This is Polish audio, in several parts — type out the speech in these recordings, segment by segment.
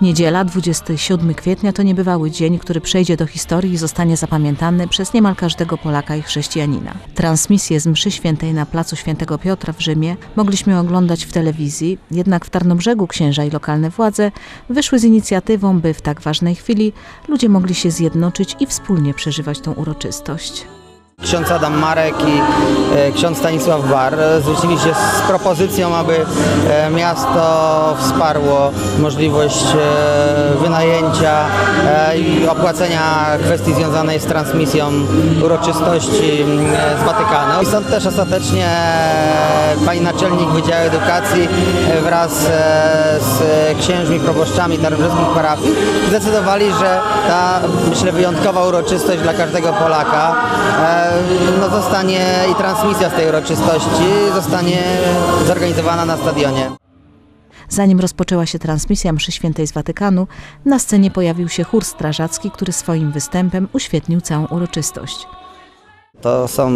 Niedziela, 27 kwietnia to niebywały dzień, który przejdzie do historii i zostanie zapamiętany przez niemal każdego Polaka i chrześcijanina. Transmisję z mszy świętej na placu Świętego Piotra w Rzymie mogliśmy oglądać w telewizji, jednak w Tarnobrzegu księża i lokalne władze wyszły z inicjatywą, by w tak ważnej chwili ludzie mogli się zjednoczyć i wspólnie przeżywać tą uroczystość. Ksiądz Adam Marek i e, ksiądz Stanisław Bar zwrócili się z propozycją, aby e, miasto wsparło możliwość e, wynajęcia i opłacenia kwestii związanej z transmisją uroczystości z Watykanu. I stąd też ostatecznie pani naczelnik Wydziału Edukacji wraz z księżmi, proboszczami tarnobrzyskich parafii zdecydowali, że ta, myślę, wyjątkowa uroczystość dla każdego Polaka no, zostanie i transmisja z tej uroczystości zostanie zorganizowana na stadionie. Zanim rozpoczęła się transmisja mszy świętej z Watykanu, na scenie pojawił się chór strażacki, który swoim występem uświetnił całą uroczystość. To są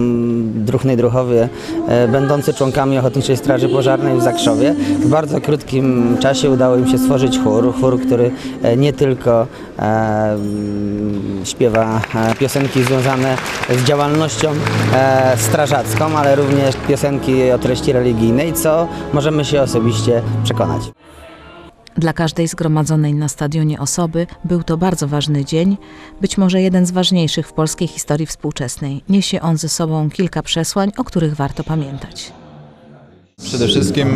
druhny druhowie e, będący członkami Ochotniczej Straży Pożarnej w Zakrzowie. W bardzo krótkim czasie udało im się stworzyć chór, chór, który e, nie tylko e, śpiewa e, piosenki związane z działalnością e, strażacką, ale również piosenki o treści religijnej, co możemy się osobiście przekonać. Dla każdej zgromadzonej na stadionie osoby był to bardzo ważny dzień, być może jeden z ważniejszych w polskiej historii współczesnej. Niesie on ze sobą kilka przesłań, o których warto pamiętać. Przede wszystkim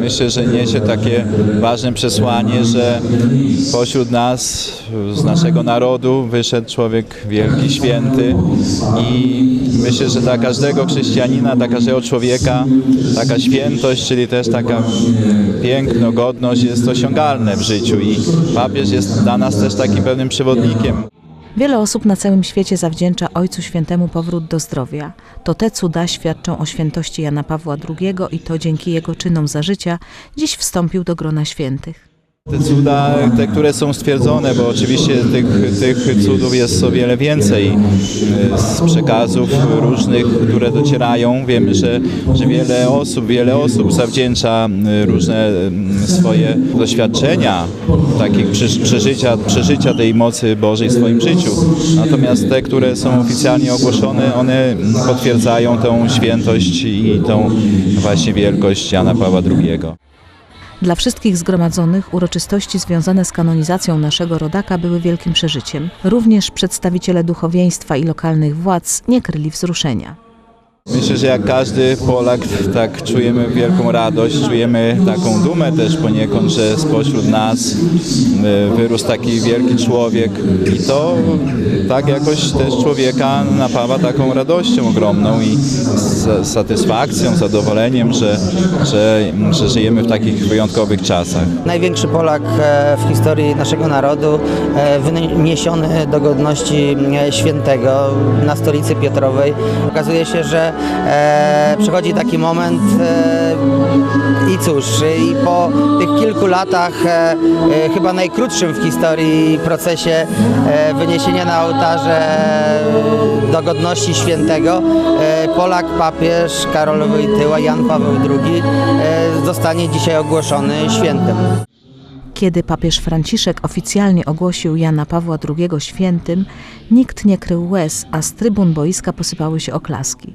myślę, że niesie takie ważne przesłanie, że pośród nas, z naszego narodu wyszedł człowiek wielki, święty i myślę, że dla każdego chrześcijanina, dla każdego człowieka taka świętość, czyli też taka piękno, godność jest osiągalne w życiu i papież jest dla nas też takim pewnym przewodnikiem. Wiele osób na całym świecie zawdzięcza Ojcu Świętemu powrót do zdrowia. To te cuda świadczą o świętości Jana Pawła II i to dzięki jego czynom za życia dziś wstąpił do grona świętych. Te cuda, te, które są stwierdzone, bo oczywiście tych, tych cudów jest o wiele więcej e, z przekazów różnych, które docierają. Wiemy, że, że wiele osób, wiele osób zawdzięcza różne swoje doświadczenia, takich prze- przeżycia, przeżycia tej mocy Bożej w swoim życiu. Natomiast te, które są oficjalnie ogłoszone, one potwierdzają tą świętość i tą właśnie wielkość Jana Pawła II. Dla wszystkich zgromadzonych uroczystości związane z kanonizacją naszego rodaka były wielkim przeżyciem. Również przedstawiciele duchowieństwa i lokalnych władz nie kryli wzruszenia. Myślę, że jak każdy Polak tak czujemy wielką radość, czujemy taką dumę też poniekąd, że spośród nas e, wyrósł taki wielki człowiek i to tak jakoś też człowieka napawa taką radością ogromną i satysfakcją, zadowoleniem, że, że, że żyjemy w takich wyjątkowych czasach. Największy Polak e, w historii naszego narodu, e, wyniesiony do godności świętego na stolicy Piotrowej. Okazuje się, że e, przychodzi taki moment e, i cóż, i po tych kilku latach, e, e, chyba najkrótszym w historii procesie e, wyniesienia na ołtarze do godności świętego, e, Polak papież Karol Wojtyła, Jan Paweł II e, zostanie dzisiaj ogłoszony świętym. Kiedy papież Franciszek oficjalnie ogłosił Jana Pawła II świętym, nikt nie krył łez, a z trybun boiska posypały się oklaski.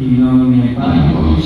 හිමිවම මේ පාරේ